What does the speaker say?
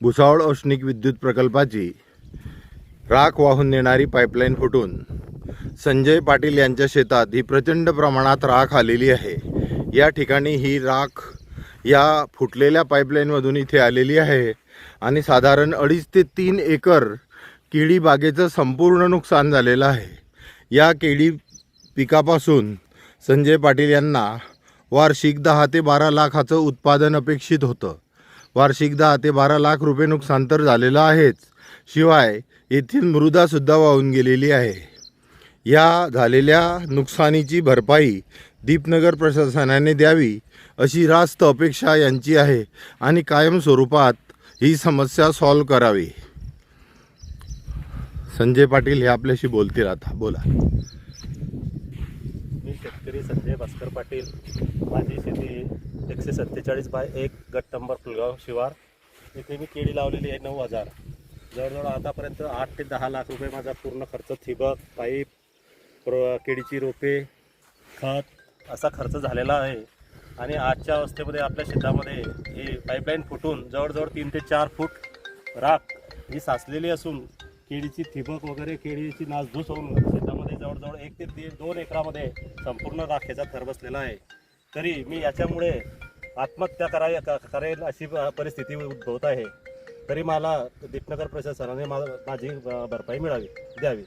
भुसावळ औष्णिक विद्युत प्रकल्पाची राख वाहून नेणारी पाईपलाईन फुटून संजय पाटील यांच्या शेतात ही प्रचंड प्रमाणात राख आलेली आहे. या ठिकाणी ही राख या फुटलेल्या पाईपलाईनमधून इथे आलेली आहे आणि साधारण अडीच ते तीन एकर केळी बागेचं संपूर्ण नुकसान झालेलं आहे. या केळी पिकापासून संजय पाटील यांना वार्षिक दहा ते बारा लाखाचं उत्पादन अपेक्षित होतं. वार्षिक दहा ते बारा लाख रुपये नुकसान तर झालेलं आहेच. शिवाय येथील मृदासुद्धा वाहून गेलेली आहे. या झालेल्या नुकसानीची भरपाई दीपनगर प्रशासनाने द्यावी अशी रास्त अपेक्षा यांची आहे आणि कायम स्वरूपात ही समस्या सॉल्व करावी. संजय पाटील हे आपल्याशी बोलतील आता. बोला. मी शेतकरी संजय भास्कर पाटील माझी शेती सत्तेचाळीस बाय एक गट नंबर फुलगाव शिवार. इथे मी केळी लावलेली आहे नऊ हजार. जवळजवळ आतापर्यंत आठ ते दहा लाख रुपये माझा पूर्ण खर्च ठिबक पाईप प्र केळीची रोपे खत असा खर्च झालेला आहे. आणि आजच्या अवस्थेमध्ये आपल्या शेतामध्ये ही पाईपलाईन फुटून जवळजवळ तीन ते चार फूट राख ही साचलेली असून केळीची थिबक वगैरे केळीची नासधूस होऊन शेतामध्ये जवळजवळ एक ते दोन एकरामध्ये संपूर्ण राखेचा थर बसलेला आहे. तरी मी याच्यामुळे आत्महत्या कराय क- करेल अशी परिस्थिती उद्भवत आहे. तरी मला दीपनगर प्रशासनाने मा माझी भरपाई मिळावी द्यावी.